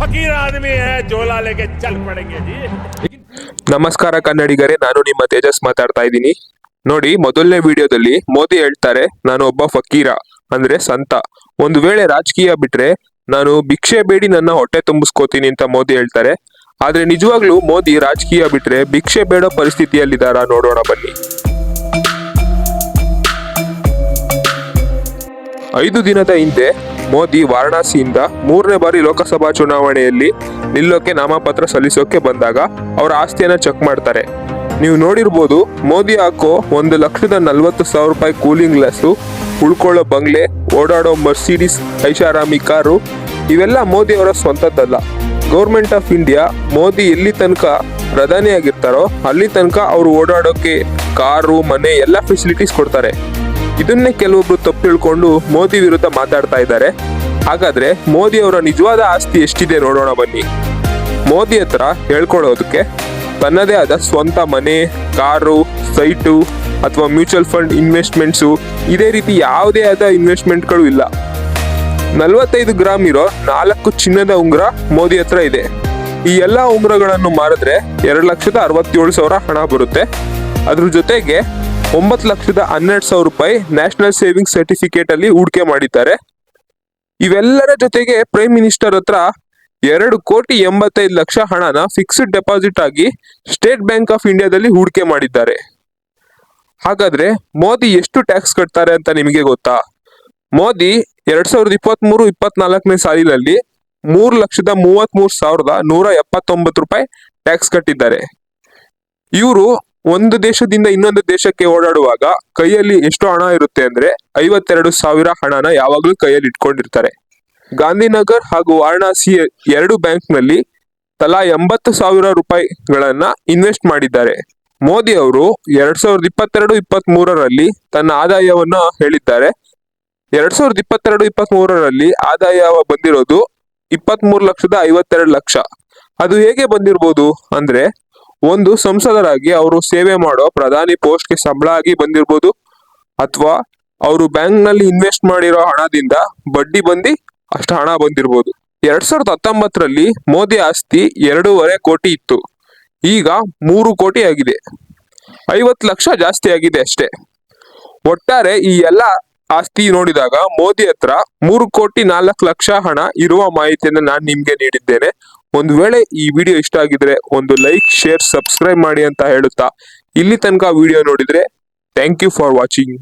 ಫಕೀರ್ ಆದಮಿ Zola ಲೇಕೆ ಚಲ್ ಪಡೆಂಗೆ G. ನಮಸ್ಕಾರ ಕನ್ನಡಿಗರೇ, ನಾನು ನಿಮ್ಮ ತೇಜಸ್ ಮಾತಾಡ್ತಾ ಇದ್ದೀನಿ. ನೋಡಿ, ಮೊದಲನೇ ವಿಡಿಯೋದಲ್ಲಿ ಮೋದಿ ಹೇಳ್ತಾರೆ, ನಾನು ಒಬ್ಬ ಫಕೀರ, ಅಂದ್ರೆ ಸಂತ. ಒಂದು ವೇಳೆ ರಾಜಕೀಯ ಬಿಟ್ರೆ, ನಾನು ಭಿಕ್ಷೆ ಬೇಡಿ ನನ್ನ ಹೊಟ್ಟೆ ತುಂಬಿಸ್ಕೋತೀನಿ ಅಂತ ಮೋದಿ ಹೇಳ್ತಾರೆ. ಆದ್ರೆ ನಿಜವಾಗ್ಲೂ ಮೋದಿ ರಾಜಕೀಯ ಬಿಟ್ರೆ, ಭಿಕ್ಷೆ ಬೇಡೋ ಪರಿಸ್ಥಿತಿಯಲ್ಲಿದ್ದಾರಾ ನೋಡೋಣ ಬನ್ನಿ. ಐದು ದಿನದ ಹಿಂದೆ ಮೋದಿ ವಾರಣಾಸಿಯಿಂದ ಮೂರನೇ ಬಾರಿ ಲೋಕಸಭಾ ಚುನಾವಣೆಯಲ್ಲಿ ನಿಲ್ಲೋಕೆ ನಾಮಪತ್ರ ಸಲ್ಲಿಸೋಕೆ ಬಂದಾಗ ಅವರ ಆಸ್ತಿಯನ್ನ ಚೆಕ್ ಮಾಡ್ತಾರೆ. ನೀವು ನೋಡಿರ್ಬೋದು, ಮೋದಿ ಹಾಕೋ ಒಂದು ಲಕ್ಷದ ನಲ್ವತ್ತು ಸಾವಿರ ರೂಪಾಯಿ ಕೂಲಿಂಗ್ ಗ್ಲಾಸು ಉಳ್ಕೊಳ್ಳೋ ಬಂಗ್ಲೆ, ಓಡಾಡೋ ಮರ್ಸಿಡೀಸ್ ಐಷಾರಾಮಿ ಕಾರು, ಇವೆಲ್ಲ ಮೋದಿ ಅವರ ಸ್ವಂತದ್ದಲ್ಲ. ಗೌರ್ಮೆಂಟ್ ಆಫ್ ಇಂಡಿಯಾ ಮೋದಿ ಎಲ್ಲಿ ತನಕ ಪ್ರಧಾನಿಯಾಗಿರ್ತಾರೋ ಅಲ್ಲಿ ತನಕ ಅವರು ಓಡಾಡೋಕೆ ಕಾರು, ಮನೆ ಎಲ್ಲ ಫೆಸಿಲಿಟೀಸ್ ಕೊಡ್ತಾರೆ. ಇದನ್ನೇ ಕೆಲವೊಬ್ರು ತಪ್ಪು ತಿಳ್ಕೊಂಡು ಮೋದಿ ವಿರುದ್ಧ ಮಾತಾಡ್ತಾ ಇದ್ದಾರೆ. ಹಾಗಾದ್ರೆ ಮೋದಿ ಅವರ ನಿಜವಾದ ಆಸ್ತಿ ಎಷ್ಟಿದೆ ನೋಡೋಣ ಬನ್ನಿ. ಮೋದಿ ಹತ್ರ ಹೇಳ್ಕೊಳ್ಳೋದಕ್ಕೆ ತನ್ನದೇ ಆದ ಸ್ವಂತ ಮನೆ, ಕಾರು, ಸೈಟು ಅಥವಾ ಮ್ಯೂಚುವಲ್ ಫಂಡ್ ಇನ್ವೆಸ್ಟ್ಮೆಂಟ್ಸು ಇದೇ ರೀತಿ ಯಾವುದೇ ಆದ ಇನ್ವೆಸ್ಟ್ಮೆಂಟ್ಗಳು ಇಲ್ಲ. ನಲವತ್ತೈದು ಗ್ರಾಮ್ ಇರೋ ನಾಲ್ಕು ಚಿನ್ನದ ಉಂಗುರ ಮೋದಿ ಹತ್ರ ಇದೆ. ಈ ಎಲ್ಲ ಉಂಗುರಗಳನ್ನು ಮಾರಿದ್ರೆ ಎರಡು ಲಕ್ಷದ ಅರವತ್ತೇಳು ಸಾವಿರ ಹಣ ಬರುತ್ತೆ. ಅದ್ರ ಜೊತೆಗೆ ಒಂಬತ್ತು ಲಕ್ಷದ ಹನ್ನೆರಡು ಸಾವಿರ ರೂಪಾಯಿ ನ್ಯಾಷನಲ್ ಸೇವಿಂಗ್ ಸರ್ಟಿಫಿಕೇಟ್ ಅಲ್ಲಿ ಹೂಡಿಕೆ ಮಾಡಿದ್ದಾರೆ. ಇವೆಲ್ಲರ ಜೊತೆಗೆ ಪ್ರೈಮ್ ಮಿನಿಸ್ಟರ್ ಹತ್ರ ಎರಡು ಕೋಟಿ ಎಂಬತ್ತೈದು ಲಕ್ಷ ಹಣನ ಫಿಕ್ಸ್ಡ್ ಡೆಪಾಸಿಟ್ ಆಗಿ ಸ್ಟೇಟ್ ಬ್ಯಾಂಕ್ ಆಫ್ ಇಂಡಿಯಾದಲ್ಲಿ ಹೂಡಿಕೆ ಮಾಡಿದ್ದಾರೆ. ಹಾಗಾದ್ರೆ ಮೋದಿ ಎಷ್ಟು ಟ್ಯಾಕ್ಸ್ ಕಟ್ತಾರೆ ಅಂತ ನಿಮಗೆ ಗೊತ್ತಾ? ಮೋದಿ ಎರಡ್ ಸಾವಿರದ ಇಪ್ಪತ್ತ್ ಮೂರು ಇಪ್ಪತ್ನಾಲ್ಕನೇ ಸಾಲಿನಲ್ಲಿ ಮೂರು ಲಕ್ಷದ ಮೂವತ್ತ್ ಮೂರು ಸಾವಿರದ ನೂರ ಎಪ್ಪತ್ತೊಂಬತ್ತು ರೂಪಾಯಿ ಟ್ಯಾಕ್ಸ್ ಕಟ್ಟಿದ್ದಾರೆ. ಇವರು ಒಂದು ದೇಶದಿಂದ ಇನ್ನೊಂದು ದೇಶಕ್ಕೆ ಓಡಾಡುವಾಗ ಕೈಯಲ್ಲಿ ಎಷ್ಟು ಹಣ ಇರುತ್ತೆ ಅಂದ್ರೆ ಐವತ್ತೆರಡು ಸಾವಿರ ಹಣನ ಯಾವಾಗಲೂ ಕೈಯಲ್ಲಿ ಇಟ್ಕೊಂಡಿರ್ತಾರೆ. ಗಾಂಧಿನಗರ್ ಹಾಗೂ ವಾರಣಾಸಿ ಎರಡು ಬ್ಯಾಂಕ್ನಲ್ಲಿ ತಲಾ ಎಂಬತ್ತು ಸಾವಿರ ರೂಪಾಯಿಗಳನ್ನ ಇನ್ವೆಸ್ಟ್ ಮಾಡಿದ್ದಾರೆ. ಮೋದಿ ಅವರು ಎರಡ್ ಸಾವಿರದ ಇಪ್ಪತ್ತೆರಡು ಇಪ್ಪತ್ತ್ ಮೂರರಲ್ಲಿ ತನ್ನ ಆದಾಯವನ್ನ ಹೇಳಿದ್ದಾರೆ. ಎರಡ್ ಸಾವಿರದ ಇಪ್ಪತ್ತೆರಡು ಇಪ್ಪತ್ತ್ ಮೂರರಲ್ಲಿ ಆದಾಯ ಬಂದಿರೋದು ಇಪ್ಪತ್ತ್ ಮೂರು ಲಕ್ಷದ ಐವತ್ತೆರಡು ಲಕ್ಷ. ಅದು ಹೇಗೆ ಬಂದಿರ್ಬೋದು ಅಂದ್ರೆ ಒಂದು ಸಂಸದರಾಗಿ ಅವರು ಸೇವೆ ಮಾಡೋ ಪ್ರಧಾನಿ ಪೋಸ್ಟ್ಗೆ ಸಂಬಳ ಆಗಿ ಬಂದಿರ್ಬೋದು ಅಥವಾ ಅವರು ಬ್ಯಾಂಕ್ನಲ್ಲಿ ಇನ್ವೆಸ್ಟ್ ಮಾಡಿರೋ ಹಣದಿಂದ ಬಡ್ಡಿ ಬಂದು ಅಷ್ಟು ಹಣ ಬಂದಿರ್ಬೋದು. ಎರಡ್ ಸಾವಿರದ ಹತ್ತೊಂಬತ್ತರಲ್ಲಿ ಮೋದಿ ಆಸ್ತಿ ಎರಡೂವರೆ ಕೋಟಿ ಇತ್ತು. ಈಗ ಮೂರು ಕೋಟಿ ಆಗಿದೆ. ಐವತ್ತು ಲಕ್ಷ ಜಾಸ್ತಿ ಆಗಿದೆ ಅಷ್ಟೇ. ಒಟ್ಟಾರೆ ಈ ಎಲ್ಲ ಆಸ್ತಿ ನೋಡಿದಾಗ ಮೋದಿ ಹತ್ರ ಮೂರು ಕೋಟಿ ನಾಲ್ಕು ಲಕ್ಷ ಹಣ ಇರುವ ಮಾಹಿತಿಯನ್ನು ನಾನು ನಿಮ್ಗೆ ನೀಡಿದ್ದೇನೆ. ಒಂದು ವೇಳೆ ಈ ವಿಡಿಯೋ ಇಷ್ಟ ಆಗಿದ್ರೆ ಒಂದು ಲೈಕ್ ಶೇರ್ ಸಬ್ಸ್ಕ್ರೈಬ್ ಮಾಡಿ ಅಂತ ಹೇಳುತ್ತಾ. ಇಲ್ಲಿ ತನಕ ವಿಡಿಯೋ ನೋಡಿದ್ರೆ ಥ್ಯಾಂಕ್ ಯು ಫಾರ್ ವಾಚಿಂಗ್